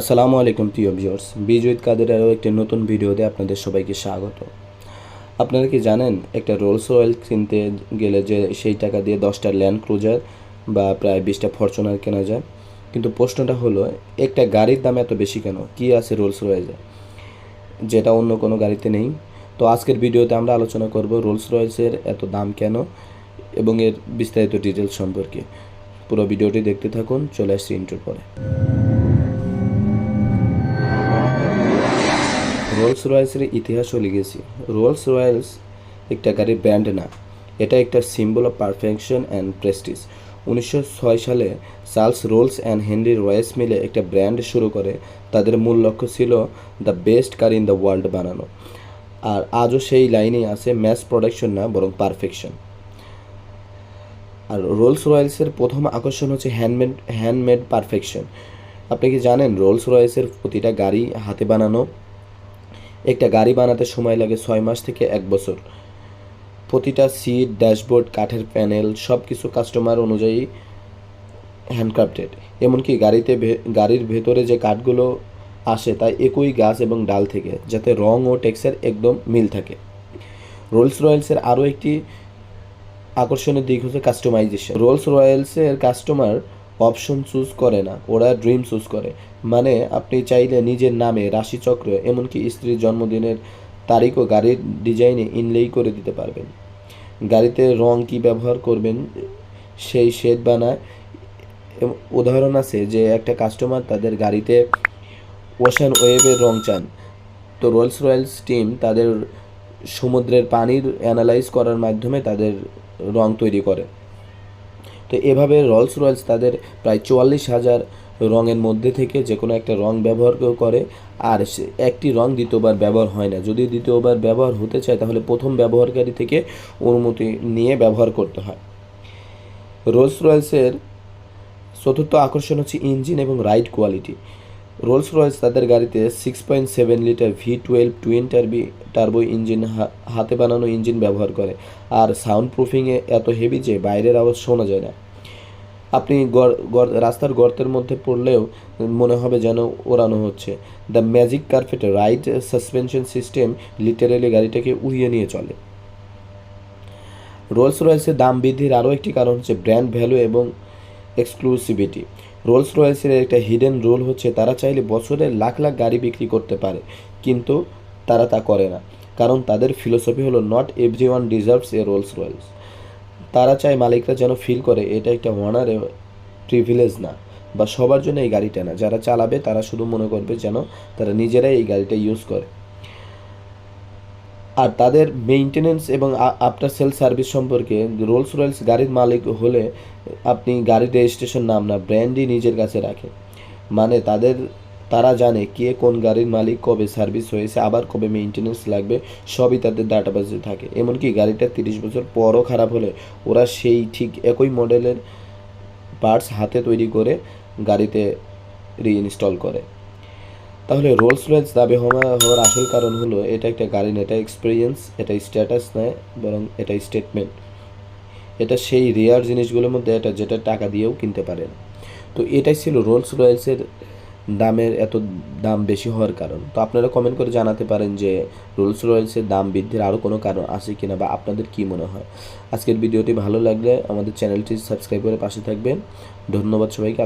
আসসালামু আলাইকুম প্রিয় ভিউয়ার্স বিজয়িত কাদের আরও একটি নতুন ভিডিওতে আপনাদের সবাইকে স্বাগত। আপনারা কি জানেন, একটা রোলস রয়েল কিনতে গেলে যে সেই টাকা দিয়ে দশটা ল্যান্ড ক্রুজার বা প্রায় বিশটা ফরচুনার কেনা যায়? কিন্তু প্রশ্নটা হলো, একটা গাড়ির দাম এত বেশি কেন? কি আছে রোলস রয়েলে যেটা অন্য কোনো গাড়িতে নেই। তো আজকের ভিডিওতে আমরা আলোচনা করব রোলস রয়েসের এত দাম কেন এবং এর বিস্তারিত ডিটেলস সম্পর্কে। পুরো ভিডিওটি দেখতে থাকুন, চলে আসছি ইন্টার পরে। রোলস রয়েসের ইতিহাস ও লিগেসি রোলস রয়েলস একটা গাড়ির ব্র্যান্ড না, এটা একটা symbol of perfection and prestige উনিশশো ছয় সালে Charles Rolls and Henry Royce মিলে একটা ব্র্যান্ড শুরু করে। তাদের মূল লক্ষ্য ছিল the best car in the world বানানো। আর আজও সেই লাইনেই আছে ম্যাস প্রোডাকশন না, বরং পারফেকশন আর রোলস রয়েলসের প্রথম আকর্ষণ হচ্ছে হ্যান্ডমেড হ্যান্ডমেড পারফেকশন আপনি কি জানেন রোলস রয়েসের প্রতিটা গাড়ি হাতে বানানো একটা গাড়ি বানাতে সময় লাগে ছয় মাস থেকে এক বছর। প্রতিটা সিট ড্যাশবোর্ড কাঠের প্যানেল সব কিছু কাস্টমার অনুযায়ী হ্যান্ডক্রাফটেড এমনকি গাড়িতে গাড়ির ভেতরে যে কাঠগুলো আসে তা একই গাছ এবং ডাল থেকে, যাতে রং ও টেক্সের একদম মিল থাকে। রোলস রয়েলসের আরও একটি আকর্ষণের দিক হচ্ছে কাস্টমাইজেশন রোলস রয়েলসের কাস্টমার অপশন চুজ করে না, ওরা ড্রিম চুজ করে। মানে আপনি চাইলে নিজের নামে রাশিচক্র, এমনকি স্ত্রীর জন্মদিনের তারিখও গাড়ির ডিজাইনে ইনলেই করে দিতে পারবেন। গাড়িতে রং কি ব্যবহার করবেন, সেই শেড বানায়। উদাহরণ আছে যে একটা কাস্টমার তাদের গাড়িতে ওশান ওয়েবের রং চান। তো রোলস রয়েলস টিম তাদের সমুদ্রের পানির অ্যানালাইজ করার মাধ্যমে তাদের রং তৈরি করে। তো এভাবে রলস রয়েলস তাদের প্রায় চুয়াল্লিশ হাজার রঙের মধ্যে থেকে যে কোনো একটা রং ব্যবহার করে, আর একটি রং দ্বিতীয়বার ব্যবহার হয় না। যদি দ্বিতীয়বার ব্যবহার হতে চায়, তাহলে প্রথম ব্যবহারকারী থেকে অনুমতি নিয়ে ব্যবহার করতে হয়। রোলস রয়েলসের চতুর্থ আকর্ষণ হচ্ছে ইঞ্জিন এবং রাইড কোয়ালিটি রোলস রয়েলস তাদের গাড়িতে six point seven litre V twelve twin turbo turbo engine হাতে বানানো ইঞ্জিন ব্যবহার করে। আর সাউন্ড প্রুফিংয়ে এত হেভি যে বাইরের আওয়াজ শোনা যায় না। আপনি রাস্তার গর্তের মধ্যে পড়লেও মনে হবে যেন ওড়ানো হচ্ছে। The magic carpet ride suspension system literally গাড়িটাকে উড়িয়ে নিয়ে চলে। রোলস রয়েলসের দাম বৃদ্ধির আরও একটি কারণ হচ্ছে ব্র্যান্ড ভ্যালু এবং এক্সক্লুসিভিটি রোলস রয়েলসের একটা হিডেন রোল হচ্ছে, তারা চাইলে বছরে লাখ লাখ গাড়ি বিক্রি করতে পারে, কিন্তু তারা তা করে না। কারণ তাদের ফিলোসফি হলো not everyone deserves a Rolls Royce তারা চায় মালিকরা যেন ফিল করে, এটা একটা ওয়ানার প্রিভিলেজ না, বা সবার জন্য এই গাড়িটা না। যারা চালাবে, তারা শুধু মনে করবে যেন তারা নিজেরাই এই গাড়িটা ইউজ করে। আর তাদের মেইনটেনেন্স এবং আফটার সেল সার্ভিস সম্পর্কে রোলস রয়েলস গাড়ির মালিক হলে আপনি গাড়ির রেজিস্ট্রেশন নাম না ব্র্যান্ডই নিজের কাছে রাখে। মানে তাদের, তারা জানে কে কোন গাড়ির মালিক কবে সার্ভিস হয়েছে, আবার কবে মেইনটেনেন্স লাগবে, সবই তাদের ডাটাবেসে থাকে। এমনকি গাড়িটা তিরিশ বছর পরও খারাপ হলে ওরা সেই ঠিক একই মডেলের পার্টস হাতে তৈরি করে গাড়িতে রিইনস্টল করে। তাহলে রোলস রয়েলস দাবি হওয়া, হওয়ার আসল কারণ হলো, এটা একটা গাড়ি না এটা এক্সপিরিয়েন্স এটা স্ট্যাটাস নয়, বরং এটা স্টেটমেন্ট এটা সেই রেয়ার জিনিসগুলোর মধ্যে এটা যেটা টাকা দিয়েও কিনতে পারে না তো এটাই ছিল রোলস রয়েলসের দামের এত দাম বেশি হওয়ার কারণ। তো আপনারা কমেন্ট করে জানাতে পারেন যে রোলস রয়েলসের দাম বৃদ্ধির আরও কোনো কারণ আছে কিনা বা আপনাদের কী মনে হয়। আজকের ভিডিওটি ভালো লাগলে আমাদের চ্যানেলটি সাবস্ক্রাইব করে পাশে থাকবেন। ধন্যবাদ সবাইকে